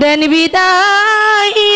দেন বিদায়।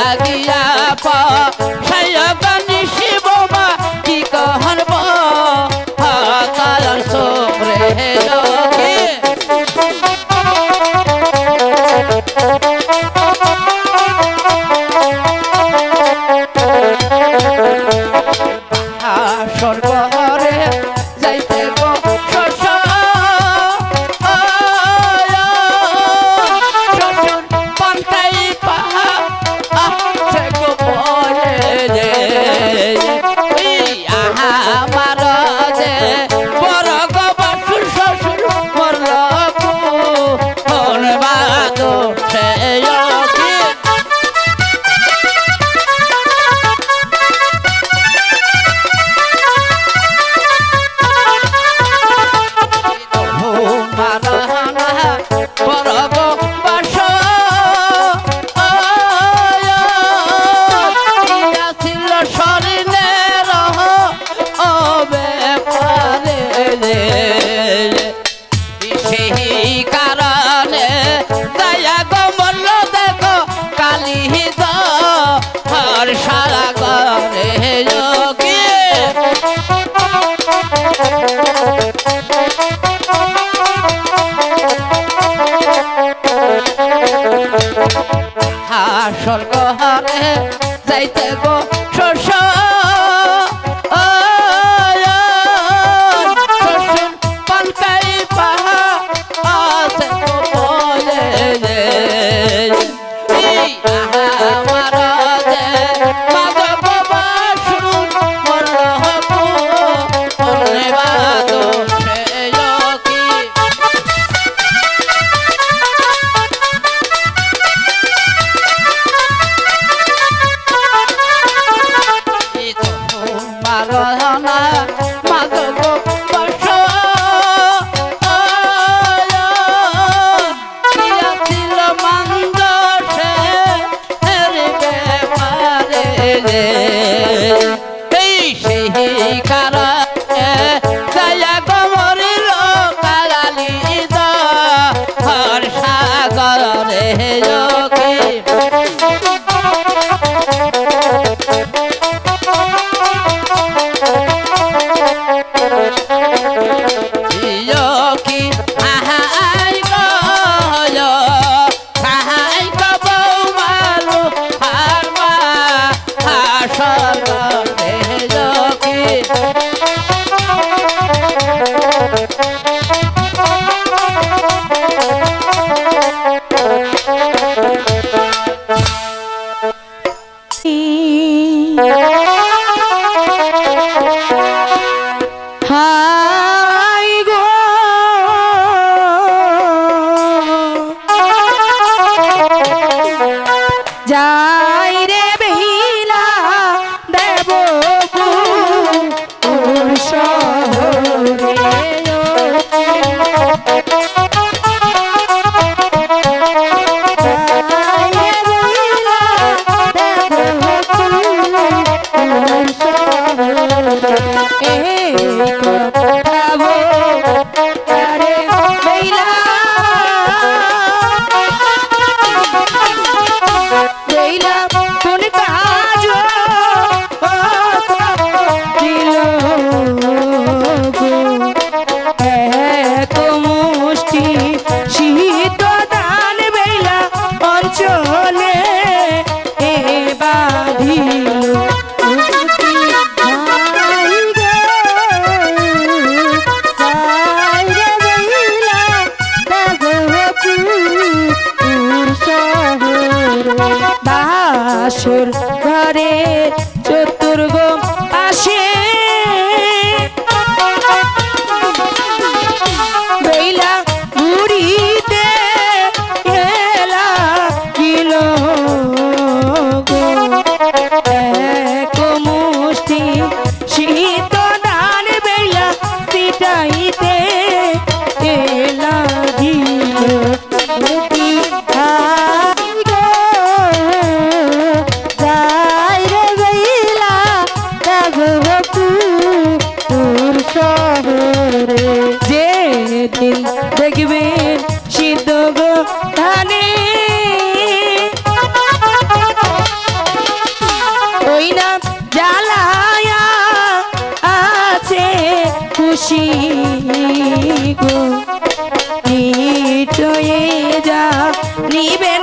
ஆகியா பா স্বর্গ হরে যাইতে গো শস্য ella. ধারে ওই না জ্বালায়া আছে খুশি গো। নিয়ে যা নিবেন